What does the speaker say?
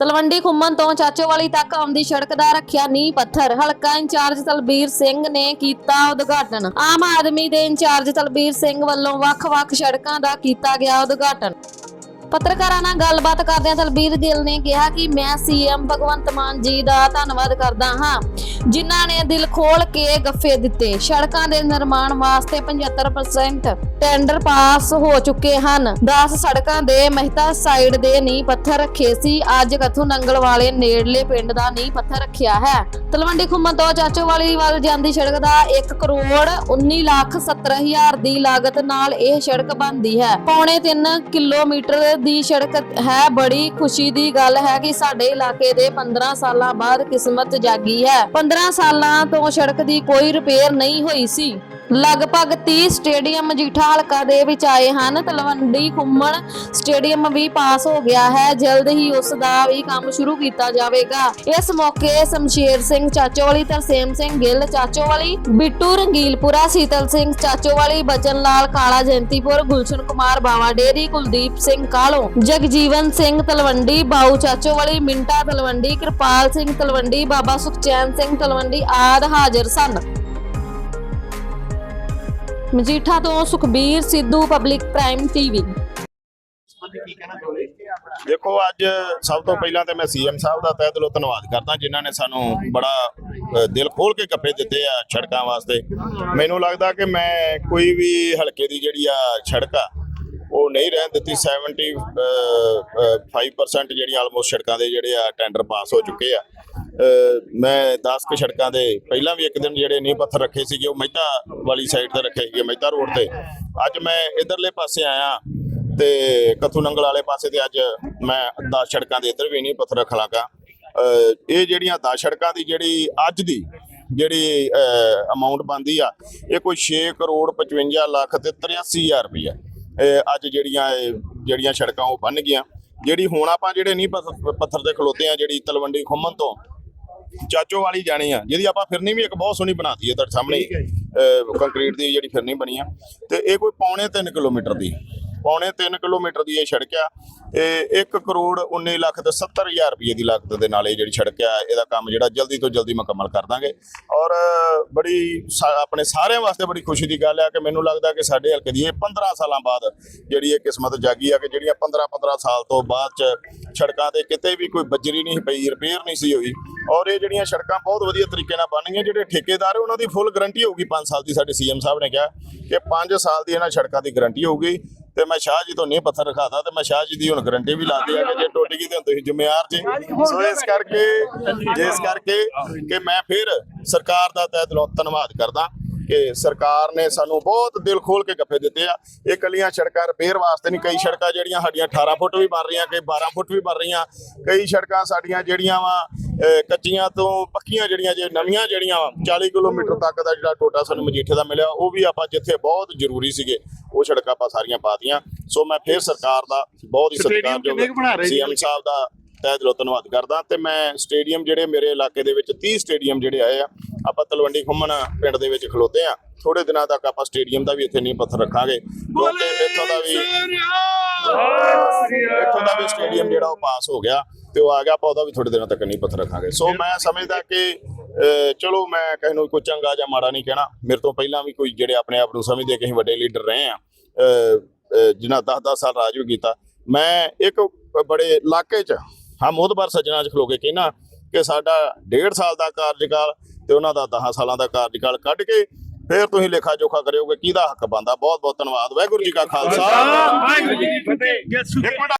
ਤਲਵੰਡੀ ਖੁੰਮਨ ਤੋਂ ਚਾਚੋਵਾਲੀ ਤੱਕ ਆਉਂਦੀ ਸੜਕ ਦਾ ਰੱਖਿਆ ਨੀਂਹ ਪੱਥਰ। ਹਲਕਾ ਇੰਚਾਰਜ ਤਲਬੀਰ ਸਿੰਘ ਨੇ ਕੀਤਾ ਉਦਘਾਟਨ। ਆਮ ਆਦਮੀ ਦੇ ਇੰਚਾਰਜ ਤਲਬੀਰ ਸਿੰਘ ਵੱਲੋਂ ਵੱਖ-ਵੱਖ ਸੜਕਾਂ ਦਾ ਕੀਤਾ ਗਿਆ ਉਦਘਾਟਨ। ਪੱਤਰਕਾਰਾਂ ਨਾਲ ਗੱਲਬਾਤ ਕਰਦਿਆਂ ਤਲਬੀਰ ਗਿੱਲ ਨੇ ਕਿਹਾ ਕਿ ਮੈਂ ਸੀਐਮ ਭਗਵੰਤ ਮਾਨ ਜੀ ਦਾ ਧੰਨਵਾਦ ਕਰਦਾ ਹਾਂ। ਜਿਨ੍ਹਾਂ ਨੇ ਦਿਲ ਖੋਲ ਕੇ ਗੱਫੇ ਦਿੱਤੇ। ਸੜਕਾਂ ਦੇ ਨਿਰਮਾਣ ਵਾਸਤੇ 75% ਟੈਂਡਰ ਪਾਸ ਹੋ ਚੁੱਕੇ ਹਨ। 10 ਸੜਕਾਂ ਦੇ ਮਹਿਤਾ ਸਾਈਡ ਦੇ ਨੀਂਹ ਪੱਥਰ ਰੱਖੇ ਸੀ। ਅੱਜ ਕਥੂ ਨੰਗਲ ਵਾਲੇ ਨੇੜਲੇ ਪਿੰਡ ਦਾ ਨੀਂਹ ਪੱਥਰ ਰੱਖਿਆ ਹੈ। ਤਲਵੰਡੀ ਖੁੰਮਨ ਤੋਂ ਚਾਚੋਵਾਲੀ ਵੱਲ ਜਾਂਦੀ ਸੜਕ ਦਾ 1 ਕਰੋੜ 19 ਲੱਖ 70 ਹਜ਼ਾਰ ਦੀ ਲਾਗਤ ਨਾਲ ਇਹ ਸੜਕ ਬਣਦੀ ਹੈ। ਪੌਣੇ 3 ਕਿਲੋਮੀਟਰ ਦੀ ਸੜਕ ਹੈ। ਬੜੀ ਖੁਸ਼ੀ ਦੀ ਗੱਲ ਹੈ ਕਿ ਸਾਡੇ ਇਲਾਕੇ ਦੇ 15 ਸਾਲਾਂ ਬਾਅਦ ਕਿਸਮਤ ਜਾਗੀ ਹੈ। 15 ਸਾਲਾਂ ਤੋਂ ਸੜਕ ਦੀ ਕੋਈ ਰਿਪੇਅਰ ਨਹੀਂ ਹੋਈ ਸੀ। ਲਗਭਗ 30 ਸਟੇਡੀਅਮ ਮਜੀਠਾ ਹਲਕਾ ਦੇ ਵਿੱਚ ਆਏ ਹਨ। ਤਲਵੰਡੀ ਘੁੰਮਣ ਸਟੇਡੀਅਮ ਵੀ ਪਾਸ ਹੋ ਗਿਆ ਹੈ। ਜਲਦ ਹੀ ਉਸ ਦਾ ਵੀ ਕੰਮ ਸ਼ੁਰੂ ਕੀਤਾ ਜਾਵੇਗਾ। ਇਸ ਮੌਕੇ ਸ਼ਮਸ਼ੇਰ ਸਿੰਘ ਚਾਚੋਵਾਲੀ, ਤਰਸੇਮ ਸਿੰਘ ਗਿੱਲ ਚਾਚੋਵਾਲੀ, ਬਿੱਟੂ ਰੰਗੀਲਪੁਰਾ, ਸੀਤਲ ਸਿੰਘ ਚਾਚੋਵਾਲੀ, ਬਚਨ ਲਾਲ, ਕਾਲਾ ਜੈਂਤੀਪੁਰ, ਗੁਲਸ਼ਨ ਕੁਮਾਰ, ਬਾਵਾ ਡੇਰੀ, ਕੁਲਦੀਪ ਸਿੰਘ ਕਾਲੋ, ਜਗਜੀਵਨ ਸਿੰਘ ਤਲਵੰਡੀ, ਬਾਊ ਚਾਚੋਵਾਲੀ, ਮਿੰਟਾ ਤਲਵੰਡੀ, ਕਿਰਪਾਲ ਸਿੰਘ ਤਲਵੰਡੀ, ਬਾਬਾ ਸੁਖਚੈਨ ਸਿੰਘ ਤਲਵੰਡੀ ਆਦ ਹਾਜ਼ਰ ਸਨ। ਮਜੀਠਾ ਤੋਂ Sukhbir Sidhu Public Prime TV ਦੇਖੋ, ਅੱਜ ਸਭ ਤੋਂ ਪਹਿਲਾਂ ਤੇ ਮੈਂ ਸੀਐਮ ਸਾਹਿਬ ਦਾ ਤਹਿ ਦਿਲੋਂ ਧੰਨਵਾਦ ਕਰਦਾ, ਜਿਨ੍ਹਾਂ ਨੇ ਸਾਨੂੰ ਬੜਾ ਦਿਲ ਖੋਲ ਕੇ ਗੱਫੇ ਦਿੱਤੇ ਆ ਸੜਕਾਂ ਵਾਸਤੇ। ਮੈਨੂੰ ਲੱਗਦਾ ਕਿ ਮੈਂ ਕੋਈ ਵੀ ਹਲਕੇ ਦੀ ਜਿਹੜੀ ਆ ਸੜਕ ਆ ਉਹ ਨਹੀਂ ਰਹਿਣ ਦਿੱਤੀ। 70 ਅ, ਅ, 5% ਜਿਹੜੀ ਆਲਮੋਸਟ ਸੜਕਾਂ ਦੇ ਜਿਹੜੇ ਆ ਟੈਂਡਰ ਪਾਸ ਹੋ ਚੁੱਕੇ ਆ। ਮੈਂ 10 ਕੁ ਸੜਕਾਂ ਦੇ ਪਹਿਲਾਂ ਵੀ ਇੱਕ ਦਿਨ ਜਿਹੜੇ ਨੀਂਹ ਪੱਥਰ ਰੱਖੇ ਸੀਗੇ ਉਹ ਮਹਿਤਾ ਵਾਲੀ ਸਾਈਡ ਤੇ ਰੱਖੇ ਸੀਗੇ ਮਹਿਤਾ ਰੋਡ ਤੇ। ਅੱਜ ਮੈਂ ਇਧਰਲੇ ਪਾਸੇ ਆਇਆ ਤੇ ਕਥੂ ਨੰਗਲ ਵਾਲੇ ਪਾਸੇ ਤੇ ਅੱਜ ਮੈਂ 10 ਸੜਕਾਂ ਦੇ ਇੱਧਰ ਵੀ ਨੀਂਹ ਪੱਥਰ ਰੱਖ ਲਾਂਗਾ। ਇਹ ਜਿਹੜੀਆਂ 10 ਸੜਕਾਂ ਦੀ ਜਿਹੜੀ ਅੱਜ ਦੀ ਜਿਹੜੀ ਅਮਾਉਂਟ ਬੰਦੀ ਆ ਇਹ ਕੋਈ 6 ਕਰੋੜ 55 ਲੱਖ ਤੇ 83000 ਰੁਪਈਆ। ਅੱਜ ਜਿਹੜੀਆਂ ਇਹ ਜਿਹੜੀਆਂ ਸੜਕਾਂ ਉਹ ਬਣ ਗਈਆਂ। ਜਿਹੜੀ ਹੁਣ ਆਪਾਂ ਜਿਹੜੇ ਨਹੀਂ ਪੱਥ- ਪੱਥਰ ਤੇ ਖਲੋਤੇ ਆ ਜਿਹੜੀ ਤਲਵੰਡੀ ਖੁੰਮਨ ਤੋਂ ਚਾਚੋ ਵਾਲੀ ਜਾਣੀ ਆ ਜਿਹਦੀ ਆਪਾਂ ਫਿਰਨੀ ਵੀ ਇੱਕ ਬਹੁਤ ਸੋਹਣੀ ਬਣਾਤੀ ਹੈ ਤੁਹਾਡੇ ਸਾਹਮਣੇ ਕੰਕਰੀਟ ਦੀ ਜਿਹੜੀ ਫਿਰਨੀ ਬਣੀ ਆ। ਤੇ ਇਹ ਕੋਈ ਪੌਣੇ 3 ਕਿਲੋਮੀਟਰ ਦੀ। ਪੌਣੇ 3 ਕਿਲੋਮੀਟਰ ਦੀ ਇਹ ਸੜਕ ਆ ਇਹ 1 ਕਰੋੜ 19 ਲੱਖ ਤੇ 70 ਹਜ਼ਾਰ ਰੁਪਏ ਦੀ ਲਾਗਤ ਦੇ ਨਾਲ ਇਹ ਜਿਹੜੀ ਸੜਕ ਆ, ਇਹਦਾ ਕੰਮ ਜਿਹੜਾ ਜਲਦੀ ਤੋਂ ਜਲਦੀ ਮੁਕੰਮਲ ਕਰ ਦਾਂਗੇ। ਔਰ ਬੜੀ ਸਾ- ਆਪਣੇ ਸਾਰਿਆਂ ਵਾਸਤੇ ਬੜੀ ਖੁਸ਼ੀ ਦੀ ਗੱਲ ਆ ਕਿ ਮੈਨੂੰ ਲੱਗਦਾ ਕਿ ਸਾਡੇ ਹਲਕੇ ਦੀ ਇਹ 15 ਸਾਲਾਂ ਬਾਅਦ ਜਿਹੜੀ ਇਹ ਕਿਸਮਤ ਜਾਗੀ ਆ ਕਿ ਜਿਹੜੀਆਂ 15 15 ਸਾਲ ਤੋਂ ਬਾਅਦ ਚ ਸੜਕਾਂ ਤੇ ਕਿਤੇ ਵੀ ਕੋਈ ਬੱਜਰੀ ਨਹੀਂ ਪਈ ਰਿਪੇਅਰ ਨਹੀਂ ਸੀ ਹੋਈ। ਔਰ ਇਹ ਜਿਹੜੀਆਂ ਸੜਕਾਂ ਬਹੁਤ ਵਧੀਆ ਤਰੀਕੇ ਨਾਲ ਬਣ ਗਈਆਂ, ਜਿਹੜੇ ਠੇਕੇਦਾਰ ਉਹਨਾਂ ਦੀ ਫੁੱਲ ਗਾਰੰਟੀ ਹੋਊਗੀ 5 ਸਾਲ ਦੀ, ਸਾਡੇ ਸੀਐਮ ਸਾਹਿਬ ਨੇ ਕਿਹਾ ਕਿ 5 ਸਾਲ ਦੀ ਇਹਨਾਂ ਸੜਕਾਂ ਦੀ ਗਾਰੰਟੀ ਹੋਊਗੀ। ਤੇ ਮੈਂ ਸ਼ਾਹ ਜੀ ਤੋਂ ਨਹੀਂ ਪੱਥਰ ਰਖਾਦਾ ਤੇ ਮੈਂ ਸ਼ਾਹ ਜੀ ਦੀ ਹੁਣ ਗਾਰੰਟੀ ਵੀ ਲਾਤੀ ਆ ਕਿ ਜੇ ਟੁੱਟ ਗਈ ਤੇ ਹੁਣ ਤੁਸੀਂ ਜ਼ਿੰਮੇਵਾਰ ਜੀ। ਸੋ ਇਸ ਕਰਕੇ ਜਿਸ ਕਰਕੇ ਕਿ ਮੈਂ ਫਿਰ ਸਰਕਾਰ ਦਾ ਤਹਿ ਦਿਲੋਂ ਧੰਨਵਾਦ ਕਰਦਾ। ਕਿ ਸਰਕਾਰ ਨੇ ਸਾਨੂੰ ਬਹੁਤ ਦਿਲ ਖੋਲ ਕੇ ਗੱਫੇ ਦਿੱਤੇ ਆ। ਇਹ ਕਲੀਆਂ ਸੜਕਾਂ ਰਿਪੇਅਰ ਵਾਸਤੇ ਨਹੀਂ ਕਈ ਸੜਕਾਂ ਜਿਹੜੀਆਂ ਸਾਡੀਆਂ 18 ਫੁੱਟ ਵੀ ਬਣ ਰਹੀਆਂ ਕਈ 12 ਫੁੱਟ ਵੀ ਬਣ ਰਹੀਆਂ ਕਈ ਸੜਕਾਂ ਸਾਡੀਆਂ ਜਿਹੜੀਆਂ ਵਾ ਕੱਚੀਆਂ ਤੋਂ ਪੱਕੀਆਂ ਜਿਹੜੀਆਂ ਜੇ ਨਵੀਆਂ ਜਿਹੜੀਆਂ ਵਾ 40 ਕਿਲੋਮੀਟਰ ਤੱਕ ਦਾ ਜਿਹੜਾ ਟੋਟਾ ਸਾਨੂੰ ਮਜੀਠੇ ਦਾ ਮਿਲਿਆ ਉਹ ਵੀ ਆਪਾਂ ਜਿੱਥੇ ਬਹੁਤ ਜ਼ਰੂਰੀ ਸੀਗੇ ਉਹ ਸੜਕਾਂ ਆਪਾਂ ਸਾਰੀਆਂ ਪਾਤੀਆਂ ਸੋ ਮੈਂ ਫਿਰ ਸਰਕਾਰ ਦਾ ਬਹੁਤ ਹੀ ਰਹੇ ਸਤਿਕਾਰਯੋਗ? ਸੀਐਮ ਸਾਹਿਬ ਦਾ ਤਹਿ ਦਿਲੋਂ ਧੰਨਵਾਦ ਕਰਦਾ। ਤੇ ਮੈਂ ਸਟੇਡੀਅਮ ਜਿਹੜੇ ਮੇਰੇ ਇਲਾਕੇ ਦੇ ਵਿੱਚ 30 ਸਟੇਡੀਅਮ ਜਿਹੜੇ ਆਏ ਆ ਆਪਾਂ ਤਲਵੰਡੀ ਖੁੰਮਣ ਪਿੰਡ ਦੇ ਵਿੱਚ ਖਲੋਤੇ ਆ ਥੋੜੇ ਦਿਨਾਂ ਤੱਕ ਆਪਾਂ ਸਟੇਡੀਅਮ ਦਾ ਵੀ ਇੱਥੇ ਨਹੀਂ ਪੱਥਰ ਰੱਖਾਂਗੇ। ਕਿਉਂਕਿ ਇੱਥੋਂ ਦਾ ਵੀ ਇੱਥੋਂ ਦਾ ਵੀ ਸਟੇਡੀਅਮ ਜਿਹੜਾ ਉਹ ਪਾਸ ਹੋ ਗਿਆ ਤੇ ਉਹ ਆ ਗਿਆ। ਆਪਾਂ ਉਹਦਾ ਵੀ ਥੋੜੇ ਦਿਨਾਂ ਤੱਕ ਨਹੀਂ ਪੱਥਰ ਰੱਖਾਂਗੇ। ਸੋ ਮੈਂ ਸਮਝਦਾ ਕਿ ਚਲੋ ਮੈਂ ਕਿਸੇ ਨੂੰ ਕੋਈ ਚੰਗਾ ਜਾਂ ਮਾੜਾ ਨਹੀਂ ਕਹਿਣਾ। ਮੇਰੇ ਤੋਂ ਪਹਿਲਾਂ ਵੀ ਕੋਈ ਜਿਹੜੇ ਆਪਣੇ ਆਪ ਨੂੰ ਸਮਝਦੇ ਕਿ ਅਸੀਂ ਵੱਡੇ ਲੀਡਰ ਰਹੇ ਆ ਜਿਨ੍ਹਾਂ 10-10 ਸਾਲ ਰਾਜ ਵੀ ਕੀਤਾ। ਮੈਂ ਇੱਕ ਬੜੇ ਇਲਾਕੇ 'ਚ ਹਾਂ ਮੋਦਬਰ ਸੱਜਣਾ 'ਚ ਖਲੋ ਕੇ ਕਹਿਣਾ ਕਿ ਸਾਡਾ 1.5 ਸਾਲ ਦਾ ਕਾਰਜਕਾਲ ਤੇ ਉਹਨਾਂ ਦਾ 10 ਸਾਲਾਂ ਦਾ ਕਾਰਜਕਾਲ ਕੱਢ ਕੇ ਫਿਰ ਤੁਸੀਂ ਲੇਖਾ ਜੋਖਾ ਕਰਿਓਗੇ ਕਿਹਦਾ ਹੱਕ ਬੰਦਾ ਬਹੁਤ ਬਹੁਤ ਧੰਨਵਾਦ। ਵਾਹਿਗੁਰੂ ਜੀ ਕਾ ਖਾਲਸਾ। ਵਾਹਿਗੁਰੂ ਜੀ ਕੀ ਫਤਿਹ।